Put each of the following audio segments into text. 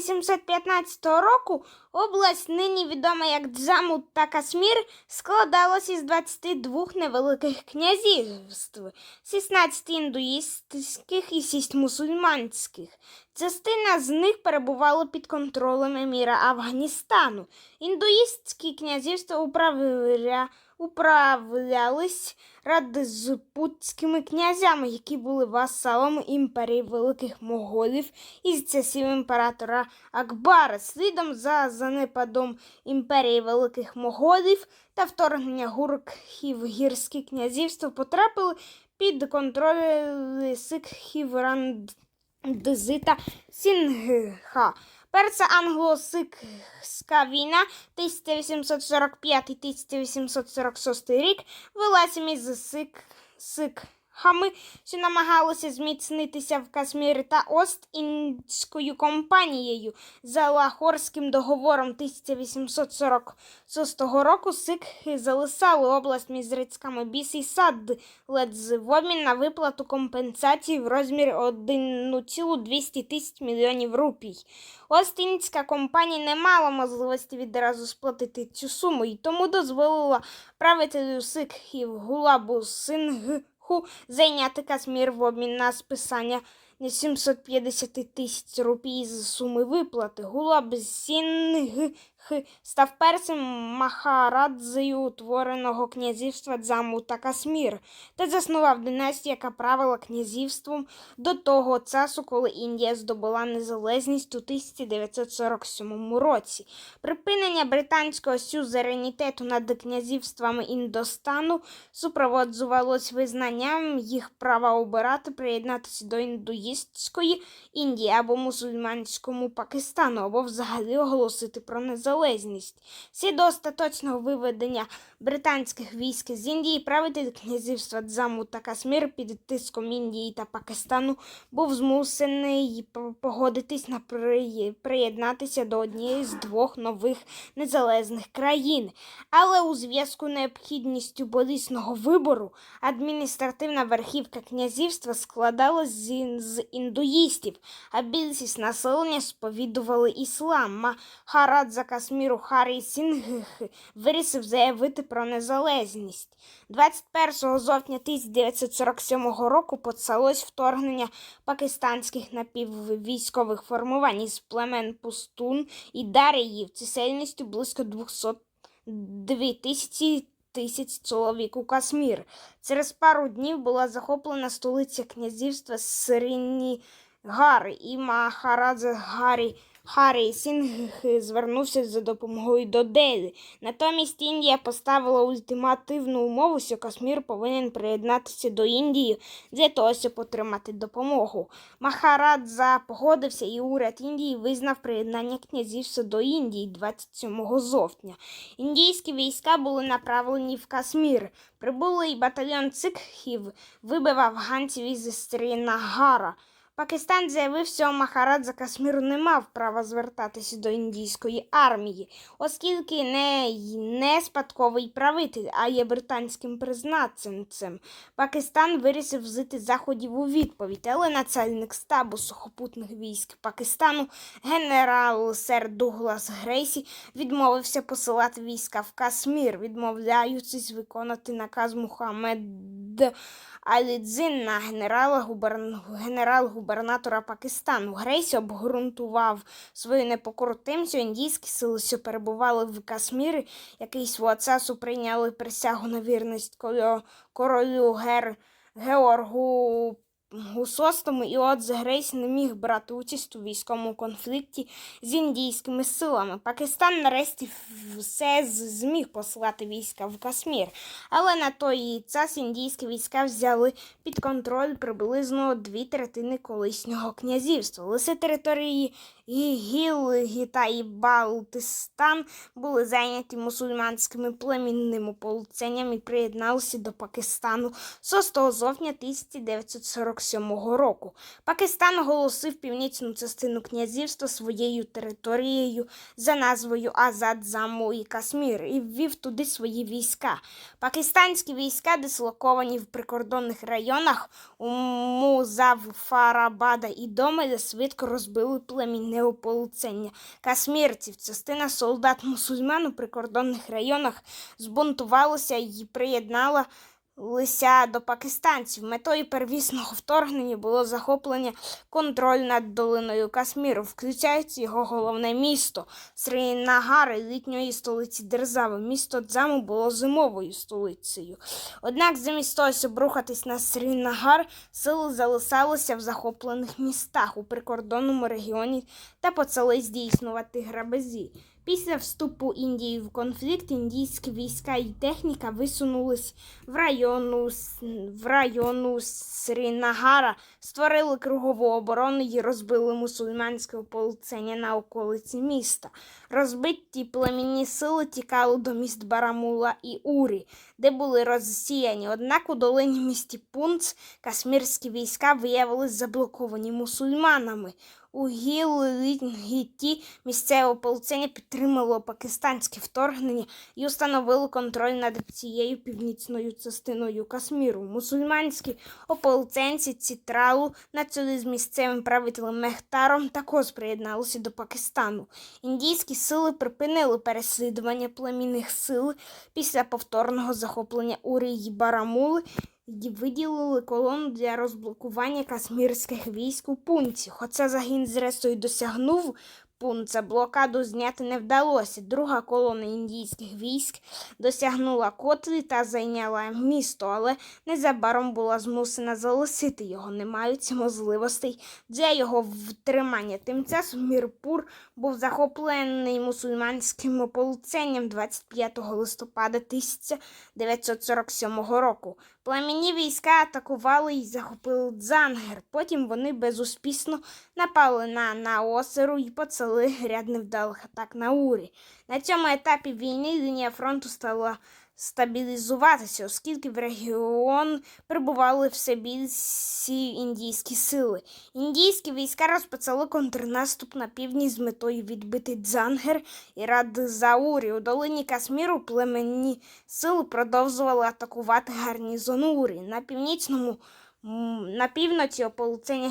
1815 року область, нині відома як Джаму та Кашмір, складалася із 22 невеликих князівств, 16 індуїстських і 6 мусульманських. Частина з них перебувала під контролем еміра Афганістану. Індуїстські князівства управля... управлялись радзпутськими князями, які були васалами імперії великих моголів із часів імператора Акбара. Слідом за занепадом імперії великих моголів та вторгнення гуркхів гірські князівства потрапили під контроль сикхів Рандзи та Сінгха. Перша англосикська війна 1845-1846 рік. Велася між сик... сикхами, що намагалися зміцнитися в Кашмірі та Ост-Індською компанією. За Лахорським договором 1846 року сикхи залишали область між рицьками Біс і Садледз в обмін на виплату компенсації в розмірі 1,200 тисяч мільйонів рупій. Ост-Індська компанія не мала можливості відразу сплатити цю суму і тому дозволила правителю сикхів Гулабу Сингху зайняти Казмір в обмін на списання 750 тисяч рупій з суми виплати. Гулаб Сінгх став першим махарадзею утвореного князівства Джаму та Кашмір та заснував династію, яка правила князівством до того часу, коли Індія здобула незалежність у 1947 році. Припинення британського сюзеренітету над князівствами Індостану супроводжувалось визнанням їх права обирати приєднатися до індуїстської Індії або мусульманському Пакистану, або взагалі оголосити про незалежність. Всі до остаточного виведення британських військ з Індії правитель князівства Джаму та Кашмір під тиском Індії та Пакистану був змусений погодитись на приєднатися до однієї з двох нових незалежних країн. Але у зв'язку необхідністю болісного вибору адміністративна верхівка князівства складалась з, індуїстів, а більшість населення сповідували іслам. Махарадза Кашміру Харі Сінгх вирішив заявити про незалежність. 21 жовтня 1947 року почалось вторгнення пакистанських напіввійськових формувань із племен Пустун і Даріїв чисельністю близько 202 тисячі тисяч чоловік у Кашмір. Через пару днів була захоплена столиця князівства Срінігари і Махарадза Гарі Харі Сінгх звернувся за допомогою до Делі. Натомість Індія поставила ультимативну умову, що Кашмір повинен приєднатися до Індії для того, щоб отримати допомогу. Махарадза погодився, і уряд Індії визнав приєднання князівства до Індії 27 жовтня. Індійські війська були направлені в Кашмір. Прибулий батальйон цикхів вибив афганців із Срінагара. Пакистан заявив, що Махарадза Кашміру не мав права звертатися до індійської армії, оскільки не, не спадковий правитель, а є британським призначенцем. Пакистан вирішив взяти заходів у відповідь, але начальник штабу сухопутних військ Пакистану генерал сер Дуглас Грейсі відмовився посилати війська в Кашмір, відмовляючись виконати наказ Мухаммед Алідзин на генерал-губернатора Пакистану. Грейсі обґрунтував свою непокору тим, що індійські сили, що перебували в Касмірі, який свого часу прийняли присягу на вірність королю Гер... Георгу Гусостому, і отже Грейс не міг брати участь у військовому конфлікті з індійськими силами. Пакистан нарешті все зміг послати війська в Касмір, але на той час індійські війська взяли під контроль приблизно дві третини колишнього князівства. Лише території Гілгіта і Балтистан були зайняті мусульманськими племінними ополченнями і приєдналися до Пакистану 6 жовтня 1947 року. Пакистан оголосив північну частину князівства своєю територією за назвою Азад Заму і Кашмір і ввів туди свої війська. Пакистанські війська, дислоковані в прикордонних районах у Музафарабада і Домеля, швидко розбили племінне ополчення касмірців. Частина солдат мусульман у прикордонних районах збунтувалася і приєднала Лися до пакистанців. Метою первісного вторгнення було захоплення контроль над долиною Касміру, включаючи його головне місто Срінагар, літньої столиці держави. Місто Дзаму було зимовою столицею. Однак, замість того, щоб рухатись на Срінагар, сили залишалися в захоплених містах у прикордонному регіоні та почали здійснювати грабежі. Після вступу Індії в конфлікт індійські війська і техніка висунулись в району, в району Срінагара, створили кругову оборону і розбили мусульманське ополчення на околиці міста. Розбиті племінні сили тікали до міст Барамула і Урі, де були розсіяні. Однак у долині місті Пунц касмірські війська виявились заблоковані мусульманами. У Гілгіті місцеве ополчення підтримало пакистанське вторгнення і установило контроль над цією північною частиною Касміру. Мусульманські ополченці Цітралу на чолі з місцевим правителем Мехтаром також приєдналися до Пакистану. Індійські сили припинили переслідування племінних сил після повторного захоплення Урі й Барамули виділили колону для розблокування касмірських військ у пункті. Хоча загін зрештою досягнув пункта, блокаду зняти не вдалося. Друга колона індійських військ досягнула котлі та зайняла місто, але незабаром була змусена залишити його, не маючи можливостей для його втримання. Тим часом Мірпур був захоплений мусульманським ополченням 25 листопада 1947 року. Пламінні війська атакували і захопили Дзангер. Потім вони безуспішно напали на Наосеру і почали ряд невдалих атак на Урі. На цьому етапі війни лінія фронту стала стабілізуватися, оскільки в регіон прибували все більші індійські сили. Індійські війська розпочали контрнаступ на півдні з метою відбити Дзангер і Радзаурі. У долині Касміру племенні сили продовжували атакувати гарнізон Урі. На північному на півночі ополчення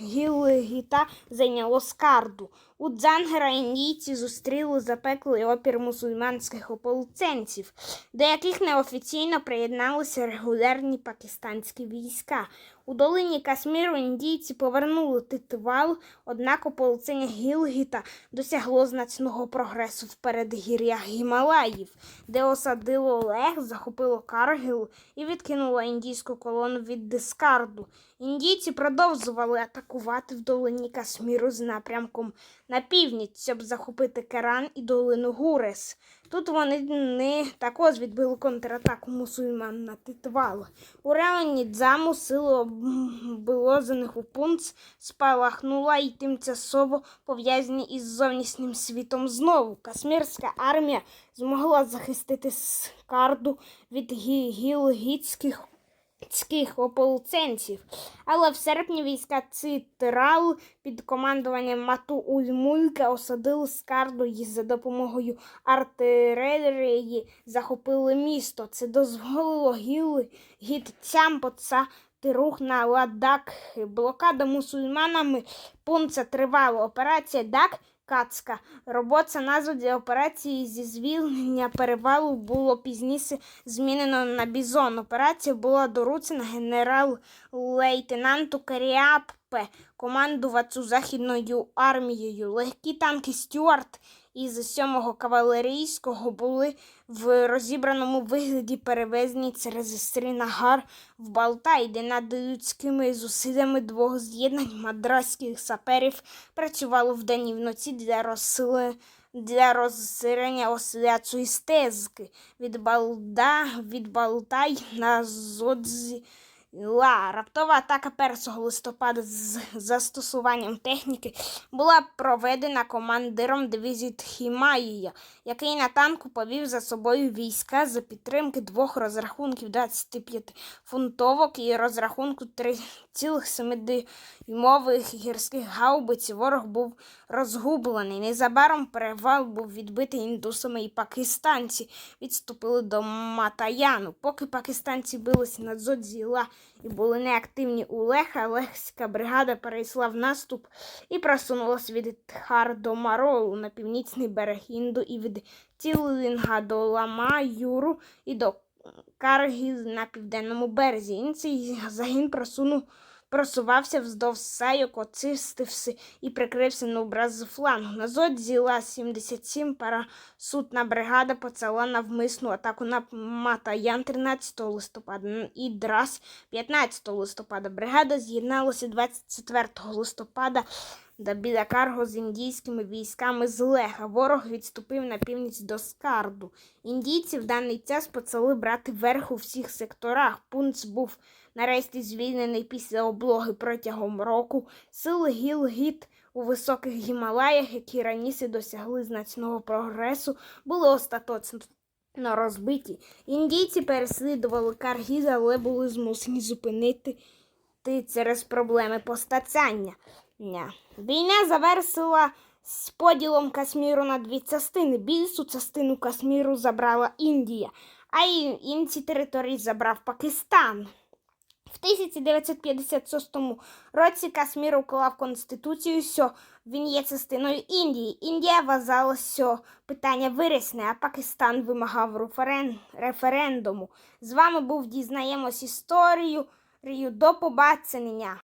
Гілгіта зайняло Скарду. У Дзангера індійці зустріли запеклий опір мусульманських ополченців, до яких неофіційно приєдналися регулярні пакистанські війська. У долині Касміру індійці повернули Титвал, однак ополчення Гілгіта досягло значного прогресу в передгір'ях Гімалаїв, де осадило Лех, захопило Каргіл і відкинуло індійську колону від Дискарду. Індійці продовжували атакувати в долині Касміру з напрямком на північ, щоб захопити Керан і долину Гурес. Тут вони не також відбили контратаку мусульман на Титвал. У районі Дзаму обилозаних у пункт спалахнула і тимчасово пов'язані із зовнішнім світом знову. Касмірська армія змогла захистити Скарду від гілгітських ополченців, але в серпні війська Цитрал під командуванням Мату Ульмулька осадили Скарду і за допомогою артилерії захопили місто. Це дозволило гідцям поцати рух на Ладак. Блокада мусульманами пункта тривала. Операція Дак Кацка. Робота назва для операції зі звільнення перевалу було пізніше змінено на Бізон. Операція була доручена генерал-лейтенанту Каріаппе, командувачу Західною армією. Легкі танки Стюарт із 7-го кавалерійського були в розібраному вигляді перевезені через Срінагар в Балтай, де над людськими зусиллями двох з'єднань мадраських саперів працювало вдень і вночі для розсили. Для розсирення ослячої стезки від Балда від Балтай на Зодзі Ла. Раптова атака 1 листопада з застосуванням техніки була проведена командиром дивізії Тхімаїя, який на танку повів за собою війська за підтримки двох розрахунків 25 фунтовок і розрахунку 3,7 дюймових гірських гаубиць. Ворог був розгублений. Незабаром перевал був відбитий індусами і пакистанці відступили до Матаяну. Поки пакистанці билися на Дзодзіла і були неактивні у Леха, Лехська бригада перейшла в наступ і просунулася від Тхар до Маролу на північний берег Інду і від Цілінга до Лама Юру і до Каргіз на південному березі. Інший загін просунув просувався вздовж сайок, очистився і прикрився на образ з флангу. На Зодзіла 77 парасутна бригада почала навмисну атаку на Матаян 13 листопада і Драс 15 листопада. Бригада з'єдналася 24 листопада до біля Карго з індійськими військами з Леха. Ворог відступив на північ до Скарду. Індійці в даний час почали брати верх у всіх секторах. Пунц був нарешті звільнений після облоги протягом року. Сили Гілгіт у високих Гімалаях, які раніше досягли значного прогресу, були остаточно розбиті. Індійці переслідували Каргіз, але були змусені зупинити ти через проблеми постачання. Війна завершила з поділом Кашміру на дві частини. Більшу частину Кашміру забрала Індія, а інші території забрав Пакистан. В 1956 році Касмір уклав конституцію, що він є частиною Індії. Індія вважала, що питання вирісне, а Пакистан вимагав референ... референдуму. З вами був дізнаємось історію. До побачення.